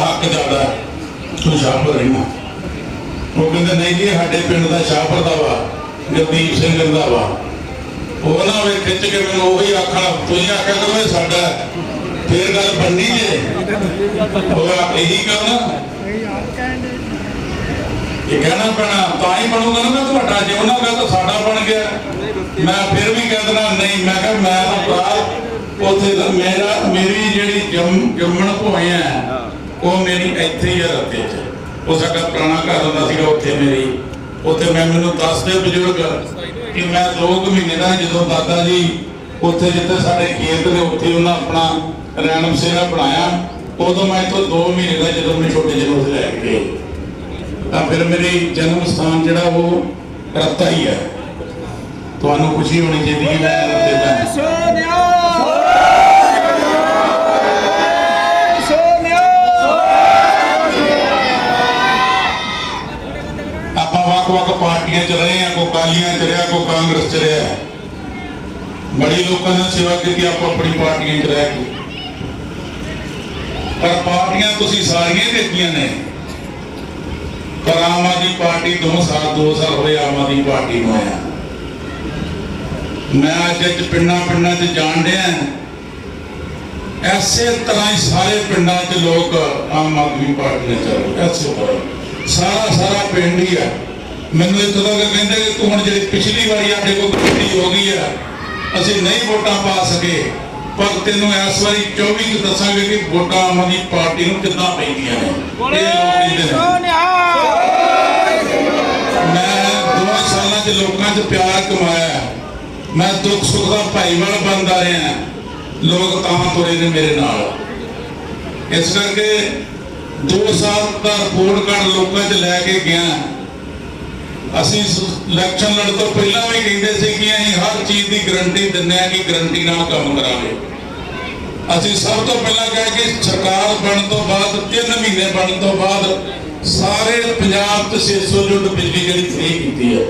ਹੱਕ ਜ਼ਿਆਦਾ ਤੂੰ ਸ਼ਾਹਪੁਰ ਰਹਿਣਾ। ਉਹ ਕਹਿੰਦੇ, ਨਹੀਂ ਜੀ, ਸਾਡੇ ਪਿੰਡ ਦਾ ਸ਼ਾਹਪੁਰ ਦਾ ਵਾ, ਗੁਰਦੀਪ ਸਿੰਘ ਰੰਧਾਵਾ ਉਹ ਨਾ ਵੇ ਖਿੱਚ ਕੇ ਮੈਨੂੰ ਉਹੀ ਆਖਣਾ, ਤੁਸੀਂ ਆਖਿਆ ਕਰੋ ਇਹ ਸਾਡਾ ਫੇਰ ਗੱਲ ਬਣਨੀ ਜੇ। ਉਹ ਆ ਇਹੀ ਕਰਨਾ ਇਹ ਕਹਿਣਾ ਪੈਣਾ, ਤਾਂ ਹੀ ਬਣੂਗਾ ਨਾ ਤੁਹਾਡਾ, ਜੇ ਉਹਨਾਂ ਦਾ ਤਾਂ ਸਾਡਾ ਬਣ ਗਿਆ। ਮੈਂ ਫਿਰ ਵੀ ਕਹਿ ਦੇਣਾ ਨਹੀਂ, ਮੈਂ ਕਿਹਾ ਮੈਂ ਤਾਂ ਭਰਾ, ਉੱਥੇ ਮੇਰਾ, ਮੇਰੀ ਜਿਹੜੀ ਜੰਮਣ ਭੋਏ ਆ ਉਹ ਮੇਰੀ ਇੱਥੇ ਹੀ ਆ ਰੱਤੇ 'ਚ ਉਹ ਸਾਡਾ ਪੁਰਾਣਾ ਘਰ ਹੁੰਦਾ ਸੀਗਾ ਉੱਥੇ ਮੇਰੀ। ਉੱਥੇ ਮੈਂ ਮੈਨੂੰ ਦੱਸਦੇ ਬਜ਼ੁਰਗ ਕਿ ਮੈਂ 2 ਮਹੀਨੇ ਦਾ ਜਦੋਂ ਦਾਦਾ ਜੀ ਉੱਥੇ ਜਿੱਥੇ ਸਾਡੇ ਖੇਤ ਨੇ ਉੱਥੇ ਉਹਨਾਂ ਆਪਣਾ ਰੈਣ ਬਸੇਰਾ ਬਣਾਇਆ, ਉਦੋਂ ਮੈਂ ਇੱਥੋਂ 2 ਮਹੀਨੇ ਦਾ ਜਦੋਂ ਮੈਂ ਛੋਟੇ ਜਿਹੇ ਉੱਥੇ ਲੈ ਕੇ ਤਾਂ ਫਿਰ ਮੇਰੀ ਜਨਮ ਸਥਾਨ ਜਿਹੜਾ ਉਹ ਰੱਤਾ ਹੀ ਹੈ ਤੁਹਾਨੂੰ ਖੁਸ਼ੀ ਹੋਣੀ ਚਾਹੀਦੀ ਹੈ, ਮੈਂ ਰੱਤੇ ਦਾ ਵੱਖ-ਵੱਖ ਪਾਰਟੀਆਂ 'ਚ ਰਹੇ ਆ ਕੋ ਕਾਲੀਆਂ 'ਚ ਰਿਹਾ ਕੋ ਕਾਂਗਰਸ 'ਚ ਰਿਹਾ ਬੜੀ ਲੋਕਾਂ ਨੇ ਸੇਵਾ ਕੀਤੀ, ਆਪਾਂ ਆਪਣੀ ਪਾਰਟੀਆਂ 'ਚ ਰਹਿ ਕੇ। ਪਰ ਪਾਰਟੀਆਂ ਤੁਸੀਂ ਸਾਰੀਆਂ ਦੇਖੀਆਂ ਨੇ। ਪਰ ਆਮ ਆਦਮੀ ਪਾਰਟੀ ਦੋ ਸਾਲ ਦੋ ਸਾਲ ਹੋਏ ਆਮ ਆਦਮੀ ਪਾਰਟੀ ਨੂੰ ਆਇਆ। ਮੈਂ ਅੱਜ ਅੱਜ ਪਿੰਡਾਂ ਪਿੰਡਾਂ 'ਚ ਜਾਣ ਡਿਆ ਐਸੇ ਤਰ੍ਹਾਂ ਹੀ ਸਾਰੇ ਪਿੰਡਾਂ 'ਚ ਲੋਕ ਆਮ ਆਦਮੀ ਪਾਰਟੀ ਨਾਲ ਚੱਲ ਐਸੇ ਸਾਰਾ ਸਾਰਾ ਪਿੰਡ ਹੀ ਹੈ ਮੈਨੂੰ ਇੱਥੋਂ ਤੱਕ ਕਹਿੰਦੇ ਕਿ ਤੂੰ ਹੁਣ ਜਿਹੜੀ ਪਿਛਲੀ ਵਾਰੀ ਸਾਡੇ ਕੋਲ ਗਲਤੀ ਹੋ ਗਈ ਆ ਅਸੀਂ ਨਹੀਂ ਵੋਟਾਂ ਪਾ ਸਕੇ। ਪਰ ਤੈਨੂੰ ਇਸ ਵਾਰੀ 24 ਚ ਦੱਸਾਂਗੇ ਕਿ ਵੋਟਾਂ ਆਮ ਪਾਰਟੀ ਨੂੰ ਕਿੱਦਾਂ ਪੈਂਦੀਆਂ ਨੇ। ਇਹ ਲੋਕ ਨੇ। ਮੈਂ ਦੋ ਸਾਲਾਂ 'ਚ ਲੋਕਾਂ 'ਚ ਪਿਆਰ ਕਮਾਇਆ। ਮੈਂ ਦੁੱਖ ਸੁੱਖ ਦਾ ਭਾਈਵਾਲ ਬਣਦਾ ਰਿਹਾ। ਲੋਕ ਤਾਂ ਤੁਰੇ ਨੇ ਮੇਰੇ ਨਾਲ। ਇਸ ਕਰਕੇ ਦੋ ਸਾਲ ਦਾ ਰਿਪੋਰਟ ਕਾਰਡ ਲੋਕਾਂ 'ਚ ਲੈ ਕੇ ਗਿਆ। ਅਸੀਂ ਇਲੈਕਸ਼ਨ ਲੜਨ ਤੋਂ ਪਹਿਲਾਂ ਵੀ ਕਹਿੰਦੇ ਸੀ ਕਿ ਅਸੀਂ ਹਰ ਚੀਜ਼ ਦੀ ਗਰੰਟੀ ਦਿੰਦੇ ਹਾਂ ਕਿ ਗਰੰਟੀ ਨਾਲ ਕੰਮ ਕਰਾਂਗੇ। ਅਸੀਂ ਸਭ ਤੋਂ ਪਹਿਲਾਂ ਕਹੇ ਕਿ ਸਰਕਾਰ ਬਣਨ ਤੋਂ ਬਾਅਦ 3 ਮਹੀਨੇ ਬਣਨ ਤੋਂ ਬਾਅਦ ਸਾਰੇ ਪੰਜਾਬ 'ਚ 600 ਯੂਨਿਟ ਬਿਜਲੀ ਜਿਹੜੀ ਫ੍ਰੀ ਕੀਤੀ ਹੈ।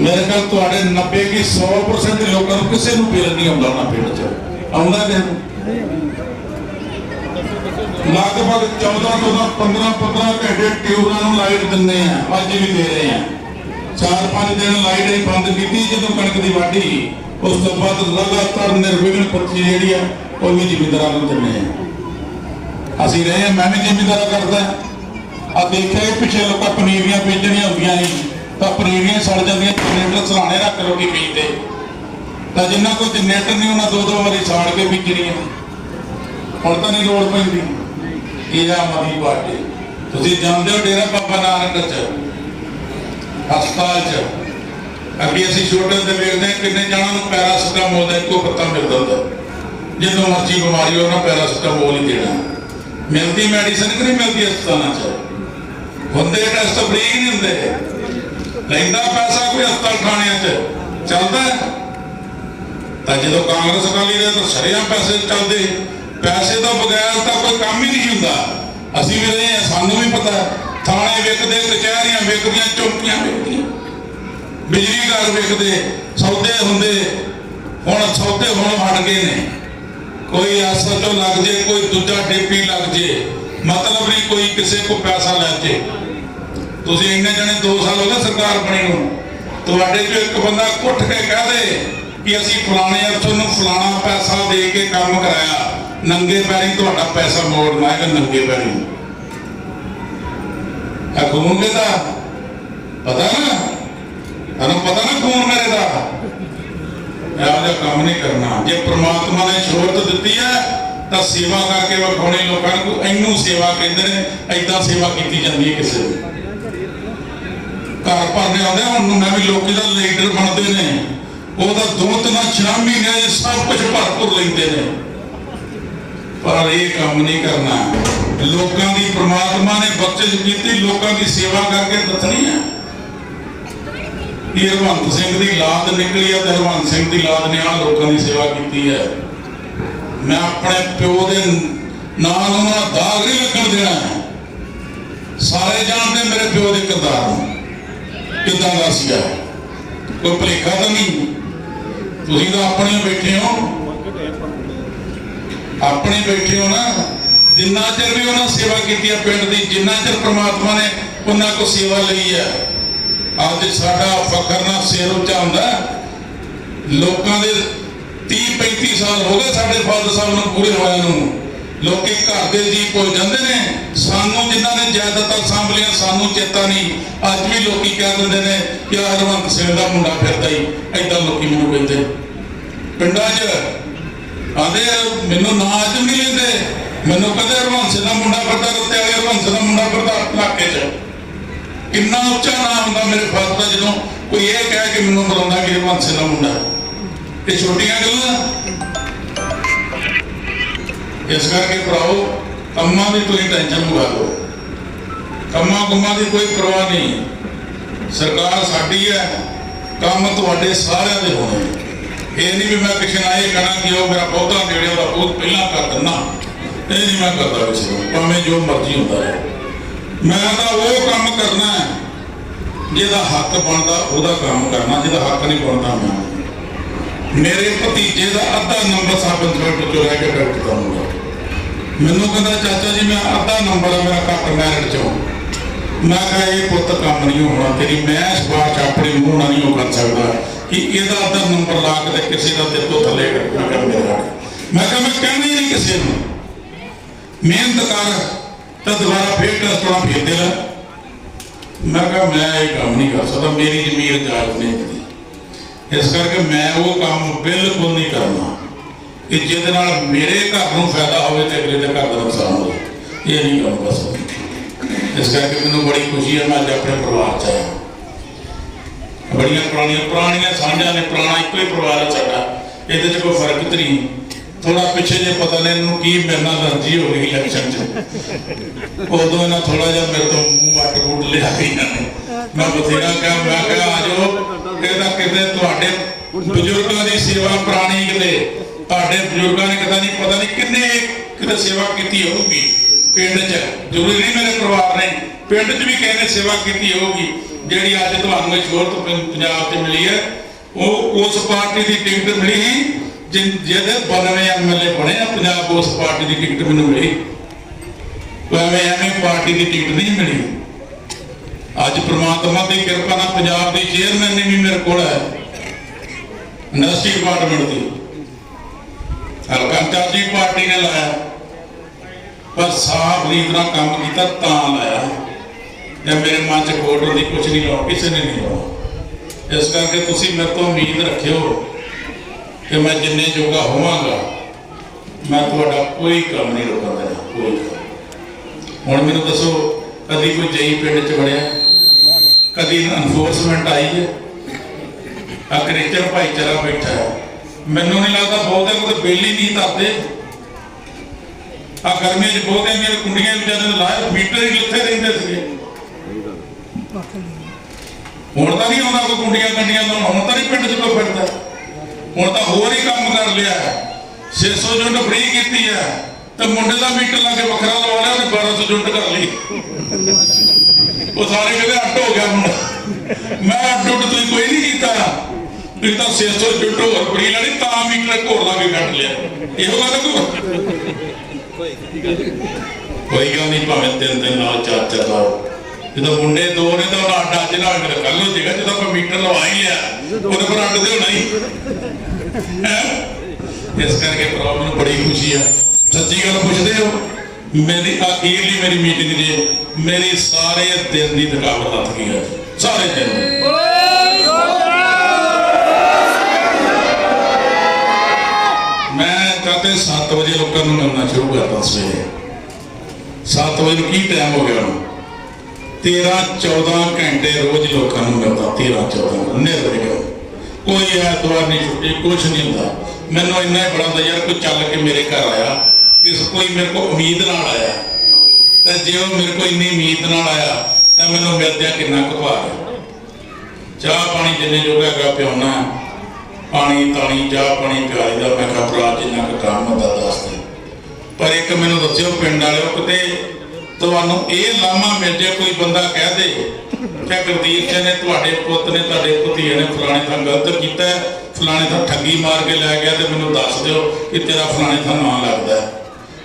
ਮੇਰੇ ਖਿਆਲ ਤੁਹਾਡੇ 90 ਕੀ 100% ਲੋਕਾਂ ਨੂੰ ਕਿਸੇ ਨੂੰ ਬਿੱਲ ਨਹੀਂ ਆਉਂਦਾ ਉਹਨਾਂ ਪਿੰਡ 'ਚ। ਆਉਂਦਾ ਕਿ ਲਗਭਗ 14 ਤੋਂ 15 15 ਘੰਟੇ ਟਿਊਬਾਂ ਨੂੰ ਲਾਈਟ ਦਿੰਦੇ ਆ ਅੱਜ ਵੀ ਦੇ ਰਹੇ ਆ। ਚਾਰ ਪੰਜ ਦਿਨ ਲਾਈਟ ਹੀ ਬੰਦ ਕੀਤੀ, ਜਦੋਂ ਕਣਕ ਦੀ ਵਾਢੀ ਉਸ ਤੋਂ ਬਾਅਦ ਲਗਾਤਾਰ ਨਿਰਵਿਘਨ ਪੱਤੀ ਜਿਹੜੀ ਆ, ਉਹ ਵੀ ਜ਼ਿਮੀਂਦਾਰਾਂ ਨੂੰ ਦਿੰਦੇ ਆ। ਅਸੀਂ ਰਹੇ ਆ, ਮੈਂ ਵੀ ਜ਼ਿਮੀਂਦਾਰਾ ਕਰਦਾ। ਆ ਦੇਖਿਆ ਪਿੱਛੇ ਲੋਕਾਂ ਪਨੀਰੀਆਂ ਬੀਜਣੀਆਂ ਹੁੰਦੀਆਂ ਸੀ ਤਾਂ ਪਨੀਰੀਆਂ ਸੜ ਜਾਂਦੀਆਂ, ਜਨਰੇਟਰ ਚਲਾਣੇ ਰੱਖ ਲੋ ਕੀ ਬੀਜਦੇ ਤਾਂ। ਜਿੰਨਾ ਕੋਲ ਜਨਰੇਟਰ ਨਹੀਂ ਉਹਨਾਂ ਦੋ ਦੋ ਵਾਰੀ ਸਾੜ ਕੇ ਬੀਜਣੀਆਂ ਹੁਣ ਤਾਂ ਨਹੀਂ ਲੋੜ ਪੈਂਦੀ। ਇਹ ਮਦੀ ਪਾਰਟੀ ਤੁਸੀਂ ਜਾਣਦੇ ਹੋ ਡੇਰਾ ਬਾਬਾ ਨਾਨਕ ਚ, ਹਸਪਤਾਲ ਚ? ਅੱਗੇ ਅਸੀਂ ਛੋਟੇ ਹੁੰਦੇ ਵੇਖਦੇ ਹਾਂ ਕਿੰਨੇ ਜਣਾਂ ਨੂੰ ਪੈਰਾਸੀਟਾਮੋਲ ਦਾ ਇੱਕੋ ਪੱਤਾ ਮਿਲਦਾ ਹੁੰਦਾ। ਜਦੋਂ ਮਰਜ਼ੀ ਬਿਮਾਰੀ ਉਹਨਾਂ ਪੈਰਾਸੀਟਾਮੋਲ ਹੀ ਦੇਣਾ। ਮਿਲਦੀ ਮੈਡੀਸਨ ਕਿ ਨਹੀਂ ਮਿਲਦੀ ਹਸਪਤਾਲਾਂ ਚ? ਹੁੰਦੇ ਟੈਸਟ, ਫ੍ਰੀ ਨਹੀਂ ਹੁੰਦੇ। ਲੈਂਦਾ ਪੈਸਾ ਕੋਈ ਹਸਪਤਾਲ ਥਾਣਿਆਂ ਚ? ਚੱਲਦਾ ਤਾਂ ਜਦੋਂ ਕਾਂਗਰਸ ਅਕਾਲੀ ਦੇ ਤਾਂ ਸਰਿਆਂ ਪੈਸੇ ਚੱਲਦੇ ਪੈਸੇ ਤੋਂ ਬਗੈਰ ਤਾਂ ਕੋਈ ਕੰਮ ਹੀ ਨਹੀਂ ਹੁੰਦਾ। ਅਸੀਂ ਵੀ ਰਹੇ ਹਾਂ, ਸਾਨੂੰ ਵੀ ਪਤਾ ਥਾਣੇ ਵਿਕਦੇ ਕਚਹਿਰੀਆਂ ਵਿਕਦੀਆਂ ਚੌਕੀਆਂ ਵਿਕਦੀਆਂ ਬਿਜਲੀ ਘਰ ਵਿਕਦੇ ਸੌਦੇ ਹੁੰਦੇ। ਹੁਣ ਸੌਦੇ ਹੁਣ ਹਟ ਗਏ ਨੇ। ਕੋਈ ਐਸਐਚਓ ਲੱਗ ਜੇ, ਕੋਈ ਦੂਜਾ ਡਿਪਟੀ ਲੱਗ ਜੇ। ਮਤਲਬ ਨਹੀਂ ਕੋਈ ਕਿਸੇ ਕੋ ਪੈਸਾ ਲੈ ਜੇ ਤੁਸੀਂ ਇੰਨੇ ਜਣੇ 2 ਸਾਲ ਹੋ ਗਏ ਸਰਕਾਰ ਬਣੀ ਨੂੰ। ਤੁਹਾਡੇ ਚੋਂ ਇੱਕ ਬੰਦਾ ਕੁੱਟ ਕੇ ਕਹਿ ਦੇ ਕਿ ਅਸੀਂ ਫਲਾਣੇ ਅਫਸਰ ਨੂੰ ਫਲਾਣਾ ਪੈਸਾ ਦੇ ਕੇ ਕੰਮ ਕਰਾਇਆ। ਨੰਗੇ ਪੈਰੀ ਤੁਹਾਡਾ ਪੈਸਾ ਮੋੜਨਾ ਹੈ ਨੰਗੇ ਪੈਰੀ? ਆ ਖੂਨ ਦਾ ਪਤਾ ਨਾ? ਤੁਹਾਨੂੰ ਪਤਾ ਨਾ ਖੂਨ ਮੇਰੇ ਦਾ? ਇਹੋ ਜਿਹਾ ਕੰਮ ਨਹੀਂ ਕਰਨਾ। ਜੇ ਪ੍ਰਮਾਤਮਾ ਨੇ ਸ਼ੋਹਰਤ ਦਿੱਤੀ ਹੈ, ਤਾਂ ਸੇਵਾ ਕਰਕੇ ਵਿਖਾਉਣੀ ਲੋਕਾਂ ਨੂੰ। ਇਹਨੂੰ ਸੇਵਾ ਕਹਿੰਦੇ ਨੇ ਐਦਾਂ ਸੇਵਾ ਕੀਤੀ ਜਾਂਦੀ ਹੈ ਕਿਸੇ ਦੀ। ਘਰ ਭਰਨੇ ਆਉਂਦੇ ਹੁਣ ਮੈਂ ਵੀ ਲੋਕੀ ਦਾ ਲੀਡਰ ਬਣਦੇ ਨੇ। ਉਹਦਾ ਦੋ ਤਿੰਨ ਛੇ ਮਹੀਨੇ 'ਚ ਸਭ ਕੁਝ ਭਰਪੂਰ ਲੈਂਦੇ ਨੇ। ਪਰ ਇਹ ਕੰਮ ਨਹੀਂ ਕਰਨਾ। ਲੋਕਾਂ ਦੀ ਪ੍ਰਮਾਤਮਾ ਨੇ ਬਖਸ਼ਿਸ਼ ਕੀਤੀ, ਲੋਕਾਂ ਦੀ ਸੇਵਾ ਕਰਕੇ ਦੱਸਣੀ ਹੈ। ਇਹ ਹਰਵੰਤ ਸਿੰਘ ਦੀ ਲਾਦ ਨਿਕਲੀ ਆ ਤੇ ਹਰਵੰਤ ਸਿੰਘ ਦੀ ਲਾਦ ਨੇ ਆ ਲੋਕਾਂ ਦੀ ਸੇਵਾ ਕੀਤੀ ਹੈ। ਮੈਂ ਆਪਣੇ ਪਿਓ ਦੇ ਨਾਲ ਉਹਨਾਂ ਦਾ ਦਾਗ ਨਹੀਂ ਲੱਗਣ ਦੇਣਾ। ਸਾਰੇ ਜਾਣਦੇ ਮੇਰੇ ਪਿਓ ਦੇ ਕਿਰਦਾਰ ਨੂੰ। ਕਿੱਦਾਂ ਦਾ ਸੀਗਾ? ਕੋਈ ਭਲੇਖਾ ਤਾਂ ਨਹੀਂ? ਤੁਸੀਂ ਤਾਂ ਆਪਣੇ ਬੈਠੇ ਹੋ। ਆਪਣੇ ਬੈਠੇ ਹੋ ਨਾ, ਜਿੰਨਾ ਚਿਰ ਵੀ ਉਹਨਾਂ ਸੇਵਾ ਕੀਤੀ ਹੈ ਪਿੰਡ ਦੀ, ਜਿੰਨਾ ਚਿਰ ਪ੍ਰਮਾਤਮਾ ਨੇ ਉਹਨਾਂ ਕੋ ਸੇਵਾ ਲਈ ਹੈ ਅੱਜ ਸਾਡਾ ਫਖਰ ਨਾਲ ਸਿਰ ਉੱਚਾ ਹੁੰਦਾ। ਲੋਕਾਂ ਦੇ 30 35 ਸਾਲ ਹੋ ਗਏ ਸਾਡੇ ਫਾਦਰ ਸਾਹਿਬ ਨੂੰ ਪੂਰੇ ਹੋਇਆ ਨੂੰ। ਲੋਕੀ ਘਰ ਦੇ ਜੀ ਭੁੱਲ ਜਾਂਦੇ ਨੇ, ਸਾਨੂੰ ਜਿਨ੍ਹਾਂ ਨੇ ਜਾਇਦਾਦਾਂ ਸਾਂਭ ਲਈਆਂ ਸਾਨੂੰ ਚੇਤਾ ਨਹੀਂ। ਅੱਜ ਵੀ ਲੋਕੀ ਕਹਿ ਦਿੰਦੇ ਨੇ ਕਿ ਆਹ ਹਰਵੰਤ ਸਿੰਘ ਦਾ ਮੁੰਡਾ ਫਿਰਦਾ ਹੀ ਐਦਾਂ ਲੋਕੀ ਮੈਨੂੰ ਕਹਿੰਦੇ। ਪਿੰਡਾਂ 'ਚ ਆਂਦੇ ਮੈਨੂੰ ਨਾਂ ਨਹੀਂ ਲੈਂਦੇ ਮੈਨੂੰ ਕਦੇ ਹਰਵੰਤ ਦਾ ਮੁੰਡਾ ਫਿਰਦਾ, ਰੱਤੇ ਵਾਲੇ ਹਰਵੰਤ ਦਾ ਮੁੰਡਾ ਫਿਰਦਾ ਇਲਾਕੇ 'ਚ। ਕਿੰਨਾ ਉੱਚਾ ਨਾਮ ਹੁੰਦਾ ਮੇਰੇ ਫਾਦਰ ਦਾ, ਜਦੋਂ ਕੋਈ ਇਹ ਕਹਿ ਕੇ ਮੈਨੂੰ ਬੁਲਾਉਂਦਾ ਕਿ ਹਰਵੰਤ ਦਾ ਮੁੰਡਾ। ਇਹ ਛੋਟੀਆਂ ਗੱਲਾਂ। ਇਸ ਕਰਕੇ ਭਰਾਓ ਕੰਮਾਂ ਦੀ ਤੁਸੀਂ ਟੈਨਸ਼ਨ ਮੁਕਾ ਲਓ। ਕੰਮਾਂ ਕੁੰਮਾਂ ਦੀ ਕੋਈ ਪਰਵਾਹ ਨਹੀਂ। ਸਰਕਾਰ ਸਾਡੀ ਹੈ, ਕੰਮ ਤੁਹਾਡੇ ਸਾਰਿਆਂ ਦੇ ਹੋਣੇ ਇਹ ਨਹੀਂ ਵੀ ਮੈਂ ਕਿਸੇ ਨਾਲ ਇਹ ਕਹਣਾ ਕਿ ਉਹ ਮੇਰਾ ਬਹੁਤਾ ਨੇੜੇ ਉਹਦਾ ਬਹੁਤ ਪਹਿਲਾਂ ਕਰ ਦਿੰਨਾ ਇਹ ਨਹੀਂ ਮੈਂ ਕਰਦਾ ਕਿਸੇ ਨੂੰ ਭਾਵੇਂ ਜੋ ਮਰਜ਼ੀ ਹੁੰਦਾ ਹੈ ਮੈਂ ਤਾਂ ਉਹ ਕੰਮ ਕਰਨਾ ਹੈ, ਜਿਹਦਾ ਹੱਕ ਬਣਦਾ, ਉਹਦਾ ਕੰਮ ਕਰਨਾ। ਜਿਹਦਾ ਹੱਕ ਨਹੀਂ ਬਣਦਾ ਮੈਂ। ਮੇਰੇ ਭਤੀਜੇ ਦਾ ਅੱਧਾ ਨੰਬਰ ਸਬ ਇੰਸਪੈਕਟਰ ਚੋਂ ਰਹਿ ਕੇ ਡਾਕਟਰ ਦਾ ਮੈਨੂੰ ਕਹਿੰਦਾ, ਚਾਚਾ ਜੀ, ਮੈਂ ਅੱਧਾ ਨੰਬਰ ਆ ਮੇਰਾ ਘੱਟ ਮੈਰਿਟ ਚੋਂ ਮੈਂ ਕਿਹਾ, ਇਹ ਪੁੱਤ ਕੰਮ ਨਹੀਂ ਹੋਣਾ ਤੇਰੀ, ਮੈਂ ਇਸ ਬਾਅਦ ਚ ਆਪਣੇ ਮੂੰਹ ਨਾਲ ਨਹੀਂ ਉਹ ਕਰ ਸਕਦਾ ਕਿ ਇਹਦਾ ਅੱਧਾ ਨੰਬਰ ਲਾ ਕੇ ਤੇ ਕਿਸੇ ਦਾ ਤੇ ਤੋਂ ਥੱਲੇ ਮੈਂ ਕਿਹਾ, ਮੇਰਾ ਮੈਂ ਕਿਹਾ, ਮੈਂ ਕਹਿਣਾ ਹੀ ਨਹੀਂ ਕਿਸੇ ਨੂੰ। ਮਿਹਨਤ ਕਰ, ਤਾਂ ਦੁਬਾਰਾ ਫੇਰ ਟੈਸਟ ਹੋਣਾ ਫੇਰ ਦੇ ਲੈ। ਮੈਂ ਕਿਹਾ, ਮੈਂ ਇਹ ਕੰਮ ਨਹੀਂ ਕਰ ਸਕਦਾ, ਮੇਰੀ ਜ਼ਮੀਰ ਇਜਾਜ਼ਤ ਨਹੀਂ ਦਿੰਦੀ ਇਸ ਕਰਕੇ ਮੈਂ ਉਹ ਕੰਮ ਬਿਲਕੁਲ ਨਹੀਂ ਕਰਨਾ ਕਿ ਜਿਹਦੇ ਨਾਲ ਮੇਰੇ ਘਰ ਨੂੰ ਫਾਇਦਾ ਹੋਵੇ ਤੇ ਅਗਲੇ ਦੇ ਘਰ ਦਾ ਨੁਕਸਾਨ ਹੋਵੇ। ਇਹ ਨਹੀਂ ਕੰਮ ਕਰ ਇਸ ਕਰਕੇ ਮੈਨੂੰ ਬੜੀ ਖੁਸ਼ੀ ਹੈ ਮੈਂ ਅੱਜ ਆਪਣੇ ਪਰਿਵਾਰ ਚ ਆਇਆ। ਬੜੀਆਂ ਪੁਰਾਣੀਆਂ ਪੁਰਾਣੀਆਂ ਸਾਂਝਾਂ ਨੇ, ਪੁਰਾਣਾ ਇੱਕੋ ਹੀ ਪਰਿਵਾਰ ਹੈ ਸਾਡਾ। ਇਹਦੇ ਚ ਕੋਈ ਫ਼ਰਕ ਨਹੀਂ। ਥੋੜਾ ਪਿੱਛੇ ਜੇ ਪਤਾ ਨਹੀਂ ਇਹਨੂੰ ਕੀ ਮੇਰੇ ਨਾਲ ਦਰਜੀ ਹੋ ਗਈ ਇਲੈਕਸ਼ਨ ਚ। ਉਦੋਂ ਇਹਨਾਂ ਥੋੜਾ ਜਿਹਾ ਮੇਰੇ ਤੋਂ ਮੂੰਹ ਵੱਟ ਫੁੱਟ ਲਿਆ ਇਹਨਾਂ ਨੇ। ਮੈਂ ਬਥੇਰਾ ਕਿਹਾ, ਮੈਂ ਕਿਹਾ, ਆ ਜਾਓ। ਇਹਦਾ ਕਿਤੇ ਤੁਹਾਡੇ ਬਜ਼ੁਰਗਾਂ ਦੀ ਸੇਵਾ ਪੁਰਾਣੀ ਕਿਤੇ। ਤੁਹਾਡੇ ਬਜ਼ੁਰਗਾਂ ਨੇ ਕਦਾ ਨਹੀਂ ਪਤਾ ਨਹੀਂ ਕਿੰਨੇ ਕਿਤੇ ਸੇਵਾ ਕੀਤੀ ਹੋਊਗੀ। ਪਿੰਡ 'ਚ। ਜ਼ਰੂਰੀ ਨਹੀਂ ਮੇਰੇ ਪਰਿਵਾਰ ਨੇ। ਪਿੰਡ 'ਚ ਵੀ ਕਹਿੰਦੇ ਸੇਵਾ ਕੀਤੀ ਹੋਊਗੀ। ਜਿਹੜੀ ਅੱਜ ਤੁਹਾਨੂੰ ਸ਼ੋਹਰਤ ਪੰਜਾਬ 'ਚ ਮਿਲੀ ਹੈ, ਉਹ ਉਸ ਪਾਰਟੀ ਦੀ ਟਿਕਟ ਮਿਲੀ ਜਿਹਦੇ 92 ਐਮਐਲਏ ਬਣੇ ਆ ਪੰਜਾਬ, ਉਸ ਪਾਰਟੀ ਦੀ ਟਿਕਟ ਮੈਨੂੰ ਮਿਲੀ। ਐਵੇਂ ਐਵੇਂ ਪਾਰਟੀ ਦੀ ਟਿਕਟ ਨਹੀਂ ਮਿਲੀ। ਅੱਜ ਪ੍ਰਮਾਤਮਾ ਦੀ ਕਿਰਪਾ ਨਾਲ ਪੰਜਾਬ ਦੀ ਚੇਅਰਮੈਨ ਵੀ ਮੇਰੇ ਕੋਲ ਹੈ। ਇੰਡਸਟਰੀ ਡਿਪਾਰਟਮੈਂਟ ਦੀ। ਹਲਕਾ ਚਾਚੀ ਪਾਰਟੀ ਨੇ ਲਾਇਆ। ਪਰ ਸਾਫ਼ ਰੀਤ ਨਾਲ ਕੰਮ ਕੀਤਾ ਤਾਂ ਲਾਇਆ। ਜੇ ਮੇਰੇ ਮਨ ਚ ਖੋਟ ਹੁੰਦੀ ਕੁਝ ਨਹੀਂ ਲਾਉ ਕਿਸੇ ਨੇ ਨਹੀਂ ਲਾਉ ਇਸ ਕਰਕੇ ਤੁਸੀਂ ਮੇਰੇ ਤੋਂ ਉਮੀਦ ਰੱਖਿਓ ਕਿ ਮੈਂ ਜਿੰਨੇ ਜੋਗਾ ਹੋਵਾਂਗਾ, ਮੈਂ ਤੁਹਾਡਾ ਕੋਈ ਕੰਮ ਨਹੀਂ ਰੋਕਣ ਦੇਣਾ, ਕੋਈ ਹੁਣ ਮੈਨੂੰ ਦੱਸੋ, ਕਦੀ ਕੋਈ ਜਈ ਪਿੰਡ ਚ ਵੜਿਆ? ਕਦੀ ਅਨਫੋਰਸਮੈਂਟ ਆਈ ਹੈ? ਆ ਕ੍ਰਿਸਚਨ ਭਾਈਚਾਰਾ ਬੈਠਾ ਹੈ। ਮੈਨੂੰ ਨਹੀਂ ਲੱਗਦਾ ਬਹੁਤੇ ਕੋਲ ਬਿੱਲ ਨਹੀਂ ਧਰਦੇ। ਆ ਗਰਮੀਆਂ 'ਚ ਬਹੁਤਿਆਂ ਦੀਆਂ ਕੁੰਡੀਆਂ ਵਿਚਾਰੇ ਨੇ ਲਾਇਆ, ਮੀਟਰ ਹੀ ਕਿੱਥੇ ਰਹਿੰਦੇ ਸੀਗੇ। ਹੁਣ ਤਾਂ ਨਹੀਂ ਆਉਂਦਾ ਕੋਈ ਕੁੰਡੀਆਂ ਕੰਡੀਆਂ ਲਾਉਣ ਹੁਣ ਤਾਂ ਨਹੀਂ ਪਿੰਡ 'ਚ ਕੋਈ ਫਿਰਦਾ। ਹੁਣ ਤਾਂ ਹੋਰ ਹੀ ਕੰਮ ਕਰ ਲਿਆ 600 ਯੂਨਿਟ ਫ੍ਰੀ ਕੀਤੀ ਹੈ। ਤੇ ਮੁੰਡੇ ਦਾ ਮੀਟਰ ਲਾ ਕੇ ਵੱਖਰਾ ਲਵਾ ਲਿਆ ਤੇ 1200 ਯੂਨਿਟ ਕਰ ਲਈ। ਉਹ ਸਾਰੇ ਕਹਿੰਦੇ ਅੱਡ ਹੋ ਗਿਆ ਮੁੰਡਾ। ਮੈਂ ਅੱਡ ਉੱਡ ਤੁਸੀਂ ਕੋਈ ਨਹੀਂ ਕੀਤਾ। ਤੁਸੀਂ ਤਾਂ 600 ਯੂਨਿਟ ਹੋਰ ਫ੍ਰੀ ਲੈਣੀ, ਤਾਂ ਮੀਟਰ ਘੋਰ ਲਾ ਕੇ ਕੱਢ ਲਿਆ। ਇਹੋ ਗੱਲ ਕੋਈ ਕੋਈ ਗੱਲ ਨਹੀਂ ਭਾਵੇਂ ਤਿੰਨ ਤਿੰਨ ਨਾਲ ਚਾਰ ਚਾਰ ਨਾਲ। ਜਦੋਂ ਮੁੰਡੇ ਦੋ ਨੇ ਤਾਂ ਉਹਨਾਂ ਅੱਡ ਅੱਜ ਨਾਲ ਕੱਲ ਹੋ ਜਾਏਗਾ ਜਦੋਂ ਆਪਾਂ ਮੀਟਰ ਲਵਾ ਹੀ ਲਿਆ, ਉਹਦੇ ਪਰ ਅੱਡ ਦੇ ਹੋਣਾ ਹੀ। ਇਸ ਕਰਕੇ ਭਰਾ, ਮੈਨੂੰ ਬੜੀ ਖੁਸ਼ੀ ਆ। ਸੱਚੀ ਗੱਲ ਪੁੱਛਦੇ ਹੋ, ਮੇਰੀ ਅਖੀਰਲੀ ਮੇਰੀ ਮੀਟਿੰਗ ਜੇ ਮੇਰੀ ਸਾਰੇ ਦਿਨ ਦੀ ਥਕਾਵਟ ਲੱਥ ਗਈ ਅੱਜ ਸਾਰੇ ਦਿਨ। ਦੀ। 7 ਵਜੇ ਲੋਕਾਂ ਨੂੰ ਮਿਲਣਾ ਸ਼ੁਰੂ ਕਰਦਾ ਸਵੇਰੇ। 7 ਵਜੇ ਨੂੰ ਕੀ ਟਾਈਮ ਹੋ ਗਿਆ ਹੁਣ? 13 14 ਘੰਟੇ ਰੋਜ਼ ਲੋਕਾਂ ਨੂੰ ਮਿਲਦਾ 13 14 ਨਿਰ ਕੋਈ ਐਤਵਾਰ ਨਹੀਂ ਛੁੱਟੀ, ਕੁਛ ਨਹੀਂ ਹੁੰਦਾ। ਮੈਨੂੰ ਇੰਨਾ ਹੀ ਬੜਾ ਹੁੰਦਾ ਯਾਰ, ਕੋਈ ਚੱਲ ਕੇ ਮੇਰੇ ਘਰ ਆਇਆ, ਕਿਸ ਕੋਈ ਮੇਰੇ ਕੋ ਉਮੀਦ ਨਾਲ ਆਇਆ, ਤੇ ਜੇ ਉਹ ਮੇਰੇ ਕੋ ਇੰਨੀ ਉਮੀਦ ਨਾਲ ਆਇਆ, ਤਾਂ ਮੈਨੂੰ ਮਿਲਦਿਆਂ ਕਿੰਨਾ ਕੁ ਭਾਰ ਚਾਹ ਪਾਣੀ ਜਿੰਨੇ ਜੋਗਾ ਹੈਗਾ ਪਿਉਣਾ ਪਾਣੀ, ਤਾਣੀ, ਚਾਹ ਪਾਣੀ ਪਿਆਰੀ ਦਾ ਮੈਂ ਕਿਹਾ, ਭਰਾ, ਜਿੰਨਾ ਕੁ ਕੰਮ ਹੁੰਦਾ ਦੱਸ ਦੇ। ਪਰ ਇੱਕ ਮੈਨੂੰ ਦੱਸਿਓ, ਪਿੰਡ ਵਾਲਿਓ, ਕਿਤੇ ਤੁਹਾਨੂੰ ਇਹ ਲਾਮਾ ਮਿਲ ਜੇ, ਕੋਈ ਬੰਦਾ ਕਹਿ ਦੇ ਕਿ ਗੁਰਦੀਪ ਸਿੰਘ ਨੇ ਤੁਹਾਡੇ ਪੁੱਤ ਨੇ, ਤੁਹਾਡੇ ਭਤੀਜੇ ਨੇ ਫਲਾਣੇ ਥਾਂ ਗਲਤ ਕੀਤਾ ਫਲਾਣੇ ਥਾਂ ਠੱਗੀ ਮਾਰ ਕੇ ਲੈ ਗਿਆ ਤੇ ਮੈਨੂੰ ਦੱਸ ਦਿਓ ਕਿ ਤੇਰਾ ਫਲਾਣੇ ਥਾਂ ਨਾਂ ਲੱਗਦਾ ਹੈ।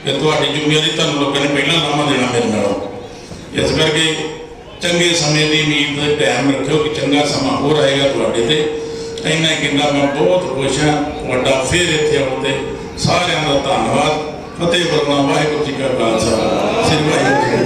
ਕਿ ਤੁਹਾਡੀ ਜ਼ਿੰਮੇਵਾਰੀ ਤੁਹਾਨੂੰ ਲੋਕਾਂ ਨੇ ਪਹਿਲਾਂ ਲਾਮਾ ਦੇਣਾ ਮੇਰੇ ਨਾਲ। ਇਸ ਕਰਕੇ ਚੰਗੇ ਸਮੇਂ ਦੀ ਉਮੀਦ ਤੇ ਟਾਈਮ ਰੱਖਿਓ ਕਿ ਚੰਗਾ ਸਮਾਂ ਹੋਰ ਆਏਗਾ ਤੁਹਾਡੇ ਤੇ। ਇੰਨਾ ਕਿੰਨਾ ਮੈਂ ਬਹੁਤ ਖੁਸ਼ ਹਾਂ। ਵੱਡਾ ਫੇਰ ਇੱਥੇ ਆਉਣ ਤੇ ਸਾਰਿਆਂ ਦਾ ਧੰਨਵਾਦ। ਫਤਿਹ ਵਰਨਾ ਵਾਹਿਗੁਰੂ ਜੀ ਕਾ ਖਾਲਸਾ। ਸ੍ਰੀ ਵਾਹਿਗੁਰੂ